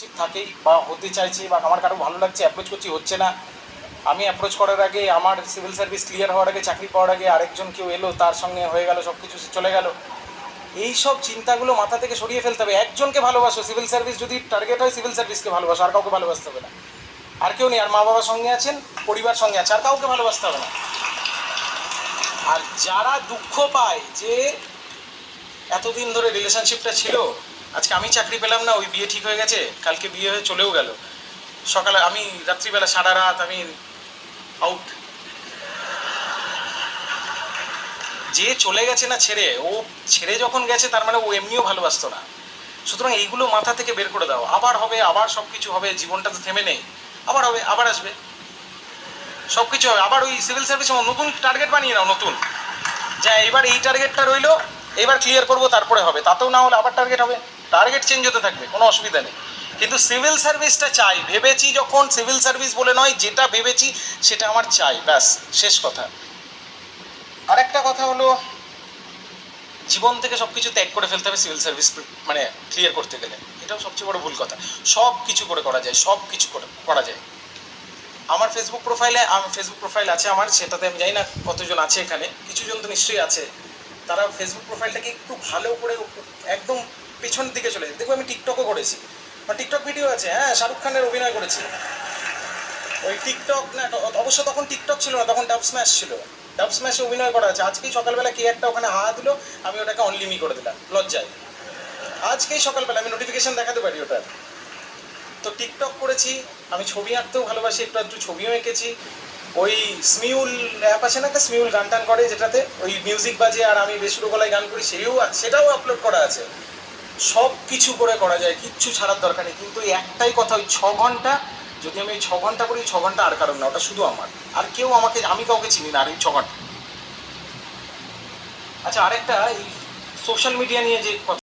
ঠিক থাকেই বা হতে চাইছি বা আমার কারও ভালো লাগছে অ্যাপ্রোচ করছি, হচ্ছে না। আমি অ্যাপ্রোচ করার আগে, আমার সিভিল সার্ভিস ক্লিয়ার হওয়ার আগে, চাকরি পাওয়ার আগে আরেকজন কেউ এলো, তার সঙ্গে হয়ে গেল সব কিছু চলে গেল। এই সব চিন্তাগুলো মাথা থেকে সরিয়ে ফেলতে হবে। একজনকে ভালোবাসো সিভিল সার্ভিস যদি টার্গেট হয় সিভিল সার্ভিসকে ভালোবাসো, আর কাউকে ভালোবাসতে হবে না। আর কেউ নেই, আর মা বাবার সঙ্গে আছেন, পরিবার সঙ্গে আছে, আর কাউকে ভালোবাসতে হবে না। আর যারা দুঃখ পায় যে এতদিন ধরে রিলেশনশিপটা ছিল আজকে আমি চাকরি পেলাম না, ওই বিয়ে ঠিক হয়ে গেছে, কালকে বিয়ে হয়ে চলেও গেল। সকালে আমি রাত্রিবেলা সারা রাত আমি আউট যে চলে গেছে না ছেড়ে, ও ছেড়ে যখন গেছে তার মানে ও এমনিও ভালোবাসতো না। সুতরাং এইগুলো মাথা থেকে বের করে দাও। আবার হবে, আবার সব কিছু হবে, জীবনটা তো থেমে নেই। আবার হবে, আবার আসবে। সব কিছু হবে। আবার ওই সিভিল সার্ভিস নতুন টার্গেট বানিয়ে নাও, নতুন। যা এবার এই টার্গেটটা রইল, এবার ক্লিয়ার করব, তারপরে হবে। তাতেও না হলে আবার টার্গেট হবে। টার্গেট চেঞ্জ হতে থাকবে, কোনো অসুবিধা নেই। কিন্তু সিভিল সার্ভিসটা চাই। ভেবেছি যখন সিভিল সার্ভিস বলে নয়, যেটা ভেবেছি সেটা আমার চাই। ব্যাস, শেষ কথা। আরেকটা কথা হলো, জীবন থেকে সব কিছু ত্যাগ করে ফেলতে হবে সিভিল সার্ভিস মানে ক্লিয়ার করতে গেলে। এটাও সবচেয়ে বড় ভুল কথা। সব কিছু করে করা যায় সব কিছু করে, করা যায়। আমার ফেসবুক প্রোফাইলে আমার ফেসবুক প্রোফাইল আছে আমার, সেটাতে আমি জানি না কতজন আছে এখানে। কিছুজন তো নিশ্চয়ই আছে। তারা ফেসবুক প্রোফাইলটাকে একটু ভালো করে একদম পেছনের দিকে চলে দেখব আমি টিকটকও করেছি। আমার টিকটক ভিডিও আছে। হ্যাঁ শাহরুখ খানের অভিনয় করেছি। ওই টিকটক না অবশ্য তখন টিকটক ছিল না, তখন ডাব স্ম্যাশ ছিল। ডাব স্ম্যাশে অভিনয় করা আছে। আজকেই সকালবেলা কে একটা ওখানে হা দিল, আমি ওটাকে অনলিমি করে দিলাম। লজ্জায়। আজকেই সকালবেলা আমি নোটিফিকেশন দেখাতে পারি ওটার। তো টিকটক করেছি। আমি ছবি আঁকতেও ভালোবাসি, একটু একটু ছবিও এঁকেছি। ওই স্মিউল অ্যাপ আছে না একটা? স্মিউল গান টান করে যেটাতে ওই মিউজিক বাজে আর আমি বেসুরো গলায় গান করি, সেও সেটাও আপলোড করা আছে। সব কিছু করে করা যায়, কিচ্ছু ছাড়ার দরকার নেই। কিন্তু এই একটাই কথা, ওই ছ ঘণ্টা, যদি আমি ওই ছ ঘণ্টা করি, ছ ঘণ্টা আর কারণ না, ওটা শুধু আমার। আর কেউ আমাকে, আমি কাউকে চিনি না, আর এই ছ ঘণ্টা। আচ্ছা আরেকটা, এই সোশ্যাল মিডিয়া নিয়ে যে কথা